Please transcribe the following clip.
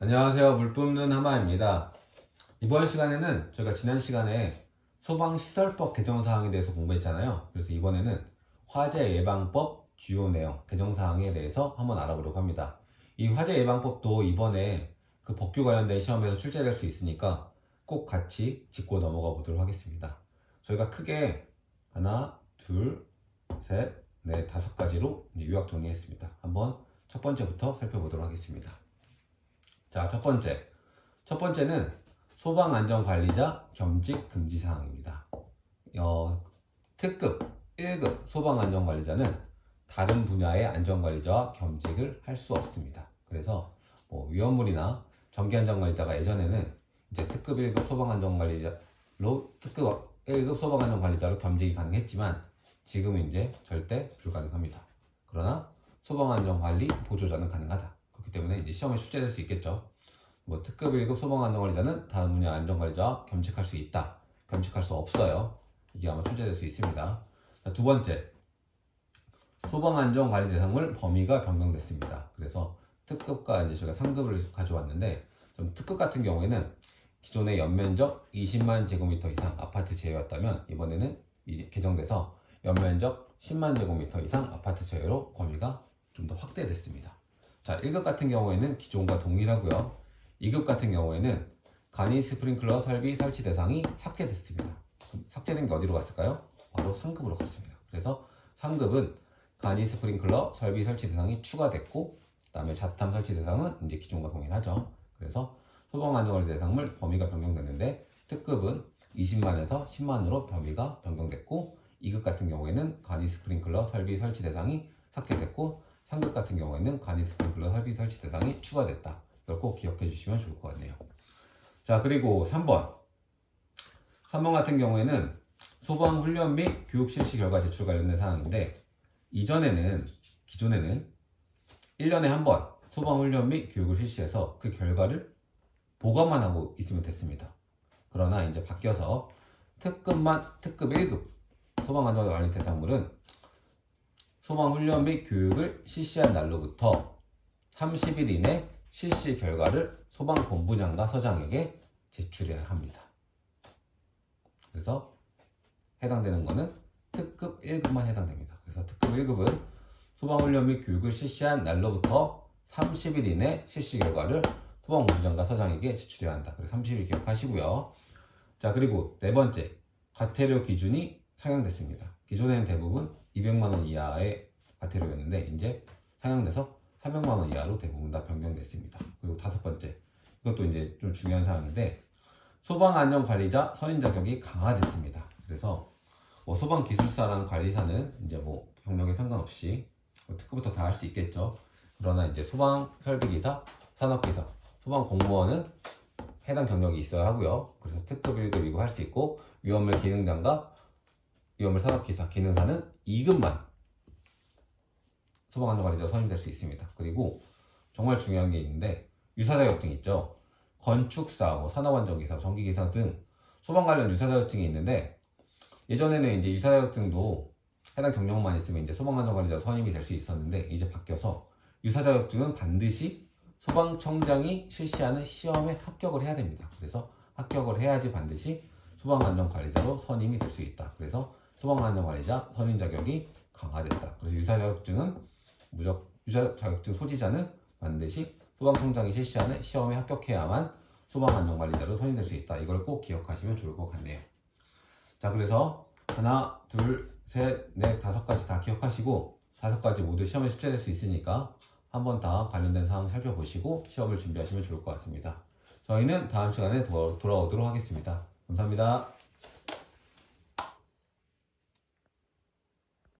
안녕하세요. 물 뿜는 하마입니다. 이번 시간에는 저희가 지난 시간에 소방시설법 개정사항에 대해서 공부했잖아요. 그래서 이번에는 화재 예방법 주요 내용 개정사항에 대해서 한번 알아보려고 합니다. 이 화재 예방법도 이번에 그 법규 관련된 시험에서 출제될 수 있으니까 꼭 같이 짚고 넘어가 보도록 하겠습니다. 저희가 크게 하나, 둘, 셋, 넷, 다섯 가지로 요약 정리했습니다. 한번 첫 번째부터 살펴보도록 하겠습니다. 자, 첫 번째. 첫 번째는 소방안전관리자 겸직 금지 사항입니다. 어, 특급 1급 소방안전관리자는 다른 분야의 안전관리자와 겸직을 할 수 없습니다. 그래서 뭐 위험물이나 전기안전관리자가 예전에는 이제 특급 1급 소방안전관리자로 특급 1급 소방안전관리자로 겸직이 가능했지만 지금은 이제 절대 불가능합니다. 그러나 소방안전관리 보조자는 가능하다. 때문에 이제 시험에 출제될 수 있겠죠. 뭐 특급 1급 소방 안전관리자는 다른 분야 안전관리자와 겸직할 수 있다. 겸직할 수 없어요. 이게 아마 출제될 수 있습니다. 자, 두 번째. 소방 안전 관리 대상물 범위가 변경됐습니다. 그래서 특급과 이제 저희가 상급을 가져왔는데 좀 특급 같은 경우에는 기존의 연면적 20만 제곱미터 이상 아파트 제외였다면 이번에는 이제 개정돼서 연면적 10만 제곱미터 이상 아파트 제외로 범위가 좀 더 확대됐습니다. 자, 1급 같은 경우에는 기존과 동일하고요. 2급 같은 경우에는 간이 스프링클러 설비 설치 대상이 삭제됐습니다. 삭제된 게 어디로 갔을까요? 바로 상급으로 갔습니다. 그래서 상급은 간이 스프링클러 설비 설치 대상이 추가됐고 그 다음에 자탐 설치 대상은 이제 기존과 동일하죠. 그래서 소방 안전관리 대상물 범위가 변경됐는데 특급은 20만에서 10만으로 범위가 변경됐고 2급 같은 경우에는 간이 스프링클러 설비 설치 대상이 삭제됐고 상급 같은 경우에는 간이 스프링클러 설비 설치 대상이 추가됐다. 이걸 꼭 기억해 주시면 좋을 것 같네요. 자, 그리고 3번. 3번 같은 경우에는 소방 훈련 및 교육 실시 결과 제출 관련된 사항인데 이전에는 기존에는 1년에 한 번 소방 훈련 및 교육을 실시해서 그 결과를 보관만 하고 있으면 됐습니다. 그러나 이제 바뀌어서 특급만 특급 1급 소방안전관리 대상물은 소방훈련 및 교육을 실시한 날로부터 30일 이내 실시 결과를 소방본부장과 서장에게 제출해야 합니다. 그래서 해당되는 거는 특급 1급만 해당됩니다. 그래서 특급 1급은 소방훈련 및 교육을 실시한 날로부터 30일 이내 실시 결과를 소방본부장과 서장에게 제출해야 한다. 그래서 30일 기억하시고요. 자, 그리고 네 번째, 과태료 기준이 상향됐습니다. 기존에는 대부분 200만 원 이하의 과태료였는데 이제 상향돼서 300만 원 이하로 대부분 다 변경됐습니다. 그리고 다섯 번째, 이것도 이제 좀 중요한 사항인데 소방 안전 관리자 선임 자격이 강화됐습니다. 그래서 뭐 소방 기술사랑 관리사는 이제 뭐 경력에 상관없이 뭐 특급부터 다 할 수 있겠죠. 그러나 이제 소방 설비기사, 산업기사, 소방 공무원은 해당 경력이 있어야 하고요. 그래서 특급 1급이고 할 수 있고 위험물 기능장과 위험물 산업기사, 기능사는 2급만 소방안전관리자 선임될 수 있습니다. 그리고 정말 중요한 게 있는데 유사 자격증 있죠. 건축사, 뭐 산업안전기사, 전기기사 등 소방 관련 유사 자격증이 있는데 예전에는 이제 유사 자격증도 해당 경력만 있으면 이제 소방안전관리자 선임이 될 수 있었는데 이제 바뀌어서 유사 자격증은 반드시 소방청장이 실시하는 시험에 합격을 해야 됩니다. 그래서 합격을 해야지 반드시 소방안전관리자로 선임이 될 수 있다. 그래서 소방안전관리자 선임 자격이 강화됐다. 그래서 유사 자격증은 무적 유사 자격증 소지자는 반드시 소방청장이 실시하는 시험에 합격해야만 소방안전관리자로 선임될 수 있다. 이걸 꼭 기억하시면 좋을 것 같네요. 자, 그래서 하나, 둘, 셋, 넷, 다섯 가지 다 기억하시고 다섯 가지 모두 시험에 출제될 수 있으니까 한번 다 관련된 사항 살펴보시고 시험을 준비하시면 좋을 것 같습니다. 저희는 다음 시간에 더 돌아오도록 하겠습니다. 감사합니다.